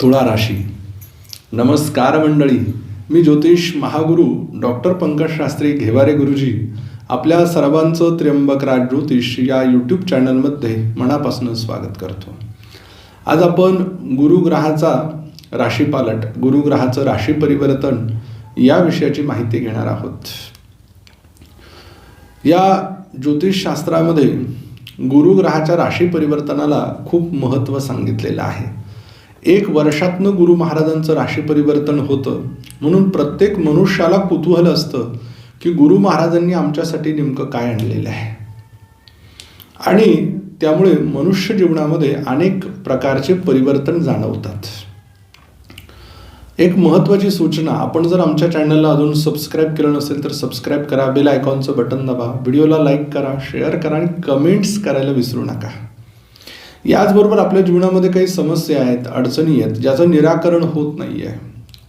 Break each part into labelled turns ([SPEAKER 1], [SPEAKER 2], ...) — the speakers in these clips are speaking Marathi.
[SPEAKER 1] तुळा राशी. नमस्कार मंडळी. मी ज्योतिष महागुरु डॉक्टर पंकज शास्त्री घेवारे गुरुजी आपल्या सर्वांचं त्र्यंबक राज ज्योतिष या यूट्यूब चॅनलमध्ये मनापासून स्वागत करतो. आज आपण गुरुग्रहाचा राशीपालट गुरुग्रहाचं राशी परिवर्तन या विषयाची माहिती घेणार आहोत. या ज्योतिषशास्त्रामध्ये गुरुग्रहाच्या राशी परिवर्तनाला खूप महत्त्व सांगितलेलं आहे. एक वर्षातनं गुरु महाराजांचं राशी परिवर्तन होतं. म्हणून प्रत्येक मनुष्याला कुतूहल असतं की गुरु महाराजांनी आमच्यासाठी नेमकं काय आणलेलं आहे. आणि त्यामुळे मनुष्य जीवनामध्ये अनेक प्रकारचे परिवर्तन जाणवतात. एक महत्त्वाची सूचना आपण जर आमच्या चॅनलला अजून सबस्क्राईब केलं नसेल तर सबस्क्राईब करा बेल आयकॉनचं बटन दाबा व्हिडिओला लाईक करा शेअर करा आणि कमेंट्स करायला विसरू नका. याचबरोबर आपल्या जीवनामध्ये काही समस्या आहेत अडचणी आहेत ज्याचं निराकरण होत नाही आहे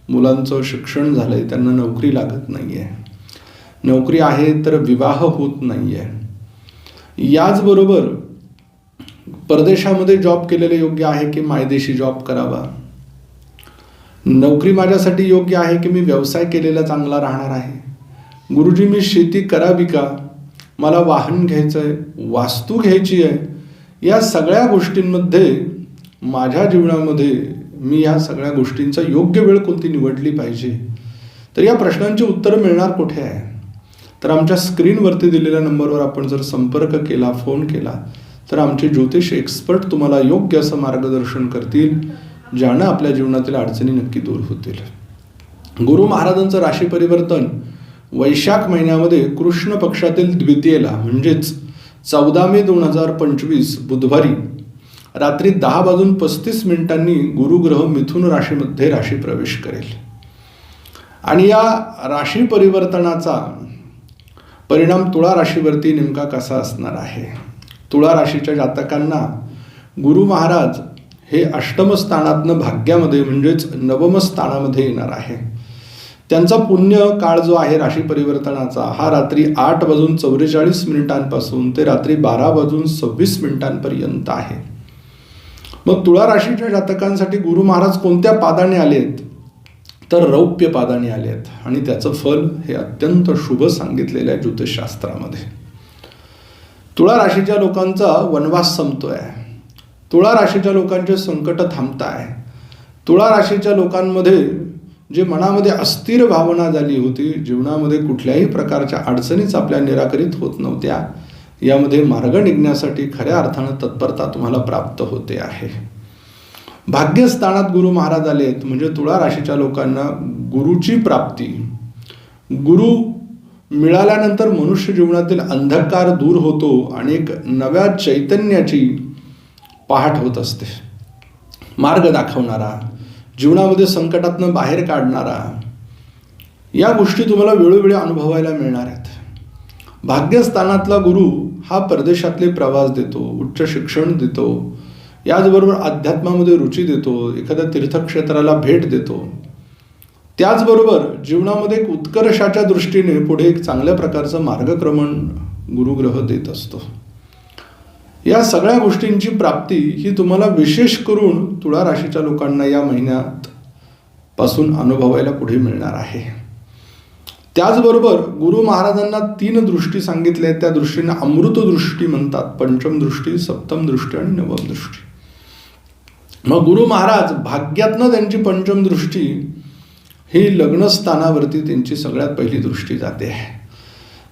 [SPEAKER 1] मुलांचं शिक्षण झालं आहे त्यांना नोकरी लागत नाही आहे नोकरी आहे तर विवाह होत नाही आहे याचबरोबर परदेशामध्ये जॉब केलेले योग्य आहे की मायदेशी जॉब करावा? नोकरी माझ्यासाठी योग्य आहे की मी व्यवसाय केलेला चांगला राहणार आहे? गुरुजी मी शेती करावी का मला वाहन घ्यायचं आहे वास्तू घ्यायची आहे या सगळ्या गोष्टींमध्ये माझ्या जीवनामध्ये मी या सगळ्या गोष्टींचा योग्य वेळ कोणती निवडली पाहिजे? तर या प्रश्नांची उत्तरं मिळणार कुठे आहे? तर आमच्या स्क्रीनवरती दिलेल्या नंबरवर आपण जर संपर्क केला फोन केला तर आमचे ज्योतिष एक्सपर्ट तुम्हाला योग्य असं मार्गदर्शन करतील. ज्यानं आपल्या जीवनातील अडचणी नक्की दूर होतील. गुरु महाराजांचं राशी परिवर्तन वैशाख महिन्यामध्ये कृष्ण पक्षातील द्वितीयेला म्हणजेच चौदा मे दोन हजार पंचवीस बुधवारी रात्री दहा वाजून पस्तीस मिनिटांनी गुरुग्रह मिथुन राशीमध्ये राशी प्रवेश करेल. आणि या राशी परिवर्तनाचा परिणाम तुळा राशीवरती नेमका कसा असणार आहे? तुळा राशीच्या जातकांना गुरु महाराज हे अष्टम स्थानातनं भाग्यामध्ये म्हणजेच नवम स्थानामध्ये येणार आहे. त्यांचा पुण्य काळ जो आहे राशी परिवर्तनाचा हा रात्री आठ वाजून चौवेचाळीस मिनिटांपासून ते रात्री बारा वाजून सव्वीस मिनिटांपर्यंत आहे. मग तुळा राशीच्या जातकांसाठी गुरु महाराज कोणत्या पादाने आलेत? तर रौप्य पादाने आलेत. आणि त्याचं फल हे अत्यंत शुभ सांगितलेलं आहे ज्योतिषशास्त्रामध्ये. तुळा राशीच्या लोकांचा वनवास संपतोय. तुळा राशीच्या लोकांचे संकट थांबत आहे. तुळा राशीच्या लोकांमध्ये जे मनामध्ये अस्थिर भावना झाली होती जीवनामध्ये कुठल्याही प्रकारच्या अडचणीच आपल्या निराकरित होत नव्हत्या. यामध्ये मार्ग निघण्यासाठी खऱ्या अर्थानं तत्परता तुम्हाला प्राप्त होते आहे. भाग्यस्थानात गुरु महाराज आलेत म्हणजे तुळा राशीच्या लोकांना गुरुची प्राप्ती. गुरु मिळाल्यानंतर मनुष्य जीवनातील अंधकार दूर होतो आणि एक नव्या चैतन्याची पहाट होत असते. मार्ग दाखवणारा जीवनामध्ये संकटातनं बाहेर काढणारा या गोष्टी तुम्हाला वेळोवेळी अनुभवायला मिळणार आहेत. भाग्यस्थानातला गुरु हा परदेशातले प्रवास देतो उच्च शिक्षण देतो याचबरोबर अध्यात्मामध्ये रुची देतो एखाद्या तीर्थक्षेत्राला भेट देतो. त्याचबरोबर जीवनामध्ये एक उत्कर्षाच्या दृष्टीने पुढे एक चांगल्या प्रकारचं मार्गक्रमण गुरुग्रह देत असतो. या सगळ्या गोष्टींची प्राप्ती ही तुम्हाला विशेष करून तुळा राशीच्या लोकांना या महिन्यात पासून अनुभवायला पुढे मिळणार आहे. त्याचबरोबर गुरु महाराजांना तीन दृष्टी सांगितल्या त्या दृष्टीने अमृत दृष्टी म्हणतात पंचम दृष्टी सप्तम दृष्टी आणि नवम दृष्टी. मग गुरु महाराज भाग्यातनं त्यांची पंचम दृष्टी ही लग्नस्थानावरती त्यांची सगळ्यात पहिली दृष्टी जाते. आहे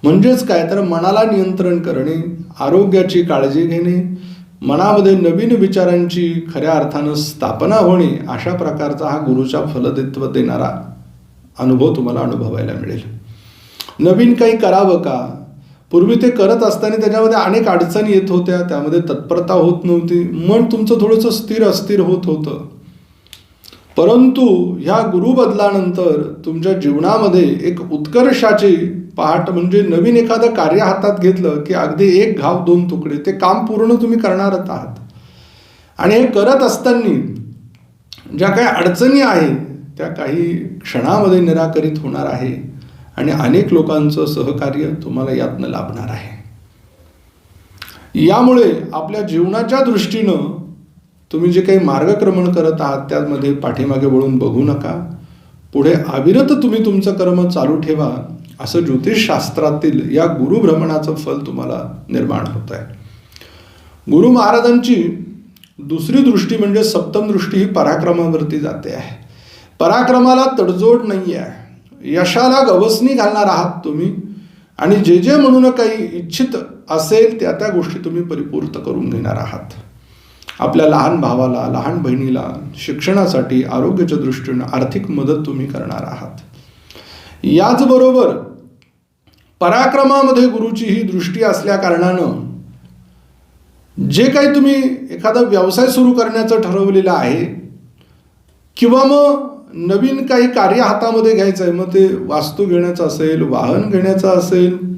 [SPEAKER 1] म्हणजेच काय? तर मनाला नियंत्रण करणे आरोग्याची काळजी घेणे मनामध्ये नवीन विचारांची खऱ्या अर्थानं स्थापना होणे अशा प्रकारचा हा गुरुचा फलदित्व देणारा अनुभव तुम्हाला अनुभवायला मिळेल. नवीन काही करावं का? पूर्वी ते करत असताना त्याच्यामध्ये अनेक अडचणी येत होत्या त्यामध्ये तत्परता होत नव्हती. मन तुमचं थोडंसं स्थिर अस्थिर होत होतं. परंतु ह्या गुरुबदलानंतर तुमच्या जीवनामध्ये एक उत्कर्षाची पहाट म्हणजे नवीन एखादं कार्य हातात घेतलं की अगदी एक घाव दोन तुकडे ते काम पूर्ण तुम्ही करणारच आहात. आणि हे करत असताना ज्या काही अडचणी आहेत त्या काही क्षणामध्ये निराकरित होणार आहे आणि अनेक लोकांचं सहकार्य तुम्हाला यातनं लाभणार आहे. यामुळे आपल्या जीवनाच्या दृष्टीनं तुम्ही जे काही मार्गक्रमण करत आहात त्यामध्ये पाठीमागे वळून बघू नका. पुढे अविरत तुम्ही तुमचं कर्म चालू ठेवा असं ज्योतिषशास्त्रातील या गुरुभ्रमणाचं फल तुम्हाला निर्माण होत आहे. गुरु महाराजांची दुसरी दृष्टी म्हणजे सप्तम दृष्टी ही पराक्रमावरती जाते आहे. पराक्रमाला तडजोड नाही आहे यशाला गवसणी घालणार आहात तुम्ही आणि जे जे म्हणून काही इच्छित असेल त्या त्या गोष्टी तुम्ही परिपूर्ण करून घेणार आहात. आपल्या लहान भावाला लहान बहिणीला शिक्षणासाठी आरोग्याच्या दृष्टीनं आर्थिक मदत तुम्ही करणार आहात. याचबरोबर पराक्रमामध्ये गुरुची ही दृष्टी असल्या कारणानं जे काही तुम्ही एखादा व्यवसाय सुरू करण्याचं ठरवलेलं आहे किंवा मग नवीन काही कार्य हातामध्ये घ्यायचं आहे मग ते वास्तू घेण्याचं असेल वाहन घेण्याचं असेल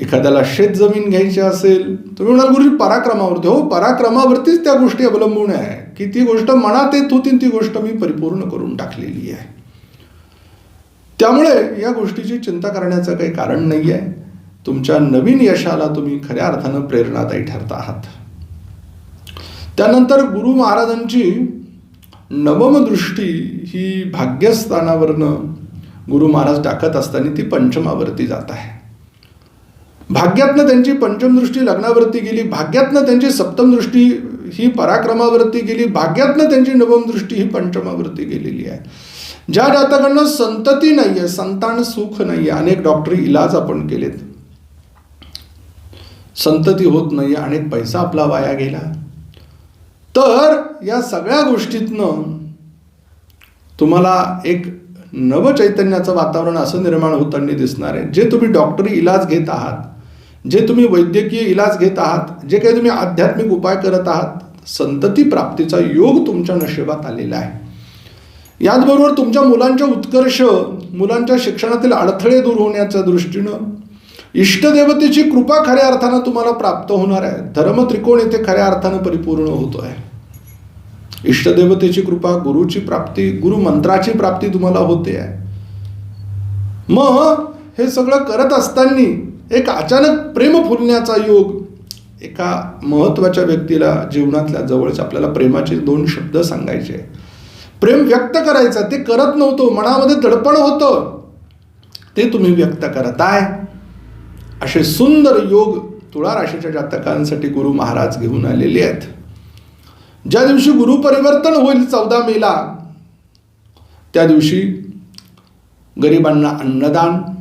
[SPEAKER 1] एखाद्याला शेत जमीन घ्यायची असेल तुम्ही म्हणाल गुरुजी पराक्रमावरती. हो पराक्रमावरतीच त्या गोष्टी अवलंबून आहे. की ती गोष्ट मनात येत होती ती गोष्ट मी परिपूर्ण करून टाकलेली आहे. त्यामुळे या गोष्टीची चिंता करण्याचं काही कारण नाही आहे. तुमच्या नवीन यशाला तुम्ही खऱ्या अर्थानं प्रेरणादायी ठरता आहात. त्यानंतर गुरु महाराजांची नवमदृष्टी ही भाग्यस्थानावरनं गुरु महाराज टाकत असताना ती पंचमावरती जात आहे. भाग्यातनं त्यांची पंचमदृष्टी लग्नावरती गेली भाग्यातनं त्यांची सप्तम दृष्टी ही पराक्रमावरती गेली भाग्यातनं त्यांची नवम दृष्टी ही पंचमावरती गेलेली आहे. ज्या जातकांना संतती नाही आहे संतान सुख नाही आहे अनेक डॉक्टरी इलाज आपण केलेत. संतती होत नाही आहे अनेक पैसा आपला वाया गेला. तर या सगळ्या गोष्टीतनं तुम्हाला एक नवचैतन्याचं वातावरण असं निर्माण होताना दिसणार आहे. जे तुम्ही डॉक्टरी इलाज घेत आहात जे तुम्ही वैद्यकीय इलाज घेत आहात जे काही तुम्ही आध्यात्मिक उपाय करत आहात संतती प्राप्तीचा योग तुमच्या नशिबात आलेला आहे. याचबरोबर तुमच्या मुलांच्या उत्कर्ष मुलांच्या शिक्षणातील अडथळे दूर होण्याच्या दृष्टीनं इष्टदेवतेची कृपा खऱ्या अर्थानं तुम्हाला प्राप्त होणार आहे. धर्म त्रिकोण येथे खऱ्या अर्थानं परिपूर्ण होतो आहे. इष्टदेवतेची कृपा गुरुची प्राप्ती गुरु मंत्राची प्राप्ती तुम्हाला होते आहे. मग हे सगळं करत असताना एक अचानक प्रेम फुलण्याचा योग एका महत्त्वाच्या व्यक्तीला जीवनातल्या जवळच्या आपल्याला प्रेमाचे दोन शब्द सांगायचे. प्रेम व्यक्त करायचं ते करत नव्हतो मनामध्ये दडपण होतं. ते तुम्ही व्यक्त करताय. असे सुंदर योग तुळा राशीच्या जातकांसाठी गुरु महाराज घेऊन आलेले आहेत. ज्या दिवशी गुरु परिवर्तन होईल चौदा मेला त्या दिवशी गरिबांना अन्नदान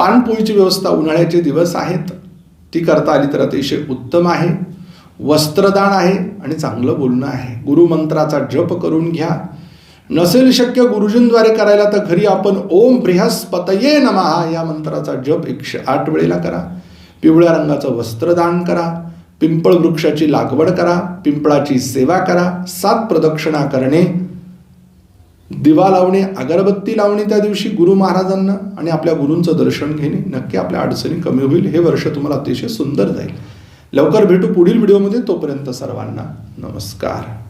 [SPEAKER 1] पाणपोळीची व्यवस्था उन्हाळ्याचे दिवस आहेत. ती करता आली तर अतिशय उत्तम आहे. वस्त्रदान आहे आणि चांगलं बोलणं आहे. गुरुमंत्राचा जप करून घ्या. नसेल शक्य गुरुजींद्वारे करायला तर घरी आपण ओम बृहस्पतये नमहा या मंत्राचा जप एकशे आठ वेळेला करा. पिवळ्या रंगाचं वस्त्रदान करा. पिंपळ वृक्षाची लागवड करा. पिंपळाची सेवा करा. सात प्रदक्षिणा करणे. दिवा लावणे अगरबत्ती लावणे त्या दिवशी गुरु महाराजांना आणि आपल्या गुरूंचं दर्शन घेणे नक्की आपल्या अडचणी कमी होईल हे वर्ष तुम्हाला अतिशय सुंदर जाईल. लवकर भेटू पुढील व्हिडिओमध्ये तोपर्यंत सर्वांना नमस्कार.